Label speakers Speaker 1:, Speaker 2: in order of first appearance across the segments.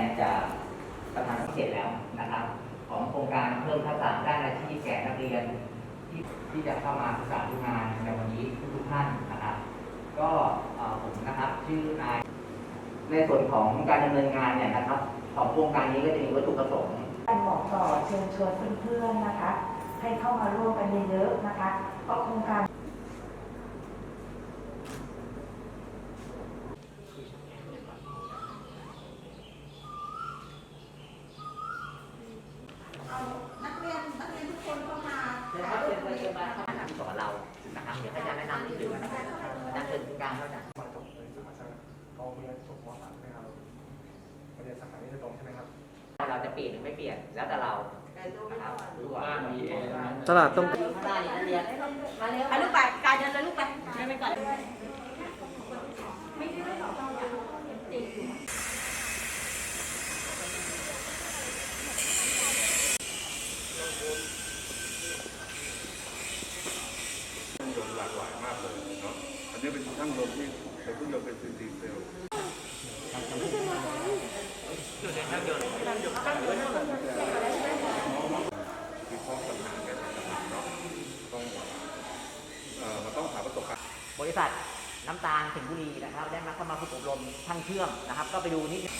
Speaker 1: นจากประธานเขตแล้วนะครับ ของโครงการเพิ่มทักษะด้านอาชีพแก่นักเรียน ที่ที่จะเข้ามาศึกษาดูงานในวันนี้ทุกท่านนะครับ ก็ผมนะครับชื่อนายในส่วนของการดำเนินงานเนี่ยนะครับ ของโครงการนี้ก็จะมีวัตถุประสงค์
Speaker 2: การบอกต่อเชิญชวนเพื่อนๆนะคะ ให้เข้ามาร่วมกันเยอะๆนะคะเพราะโครงการ
Speaker 3: เอา นักเรียนนักเรียนทุกคนเข้ามา
Speaker 1: เชิญครับเชิญเชิญมาเข้ามาสอนเรานะครับเดี๋ยวอาจารย์แนะนำนิดนึงนะครับอาจารย์เชิญกลางเข้านะ
Speaker 4: มาจบในสาขาช่งเขาเรียนจบม .3 ใหมครับมาเรียนสาขานี้โดยตรงใช่ไหมครับ
Speaker 1: เราจะเปลี่ยนหรือไม่เปลี่ยนแล้วแต่เรานะครับดูว่ามี
Speaker 5: ตลาดต้อง
Speaker 1: ข้างหน้านี่นักเรียนมาเร็ว
Speaker 3: ไปลูกไปกายเดินเลยลูกไปเดินไปก่อน
Speaker 6: เครื่องยนต์หลากหลายมากเลยเนาะ อันนี้เป็นช่างลมที่ใช้เครื่องยนต์เป็นซีดีเซลวิเคราะห์ปัญหาแก้ไขปัญหาเนาะต้องเอ่อมันต้องหาประสบการณ์
Speaker 1: บริษัทน้ำตาลสิงห์บุรีนะครับ ได้มาเข้ามาฝึกอบรมช่างเชื่อมนะครับ ก็ไปดูนิดนึง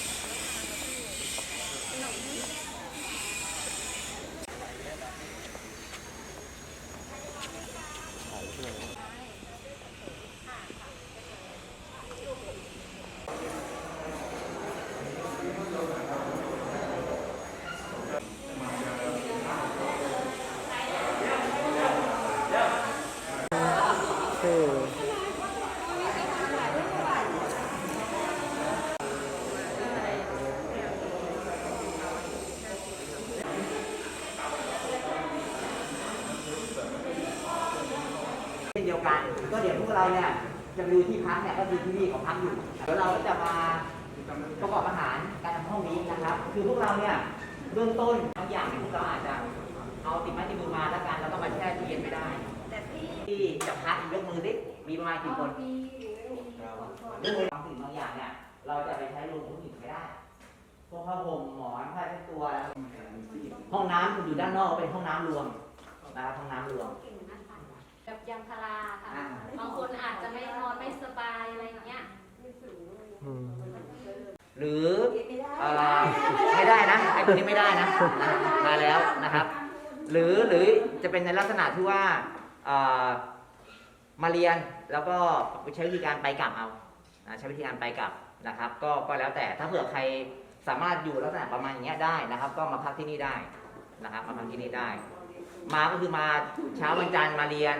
Speaker 1: ยวกัน ก็เดี๋ยวพวกเราเนี่ยจะไปดูที่พักเนี่ยก็คือที่นี่ของพักอยู่เดี๋ยวเราก็จะมาประกอบอาหารการทำห้องนี้นะครับ คือพวกเราเนี่ยเบื้องต้นบางอย่างเนี่ยพวกเราอาจจะเอาติดไม้ติดมือมาแล้วกันแล้วก็มาแช่ตู้เย็นไม่ได้
Speaker 3: แต่พี่
Speaker 1: ที่จะพักยกมือดิมีประมาณกี่คนเรื่องบางสิ่งบางอย่างเนี่ยเราจะไปใช้รวมทุกสิ่งไม่ได้พวกผ้าห่มหมอนผ้าเช็ดตัวแล้วห้องน้ำอยู่ด้านนอกเป็นห้องน้ำรวมนะครับห้องน้ำรวม
Speaker 7: แบบยางพาราค่ะ
Speaker 1: อ่า
Speaker 7: บางคนอาจจะไม่นอนไม่สบายอะไรอย่างเงี้ย
Speaker 5: อืม
Speaker 1: หรือเอ่อไม่ได้นะไอ้ตัวนี้ไม่ได้นะนะมาแล้วนะครับ หรือหรือจะเป็นในลักษณะที่ว่าเอ่อมาเรียนแล้วก็ใช้วิธีการไปกลับเอานะใช้วิธีการไปกลับนะครับ ก็ก็แล้วแต่ถ้าเผื่อใครสามารถอยู่ลักษณะประมาณอย่างเงี้ยได้นะครับ ก็มาพักที่นี่ได้นะครับ มาพักที่นี่ได้ มาก็คือมาเช้าวันจันทร์มาเรียน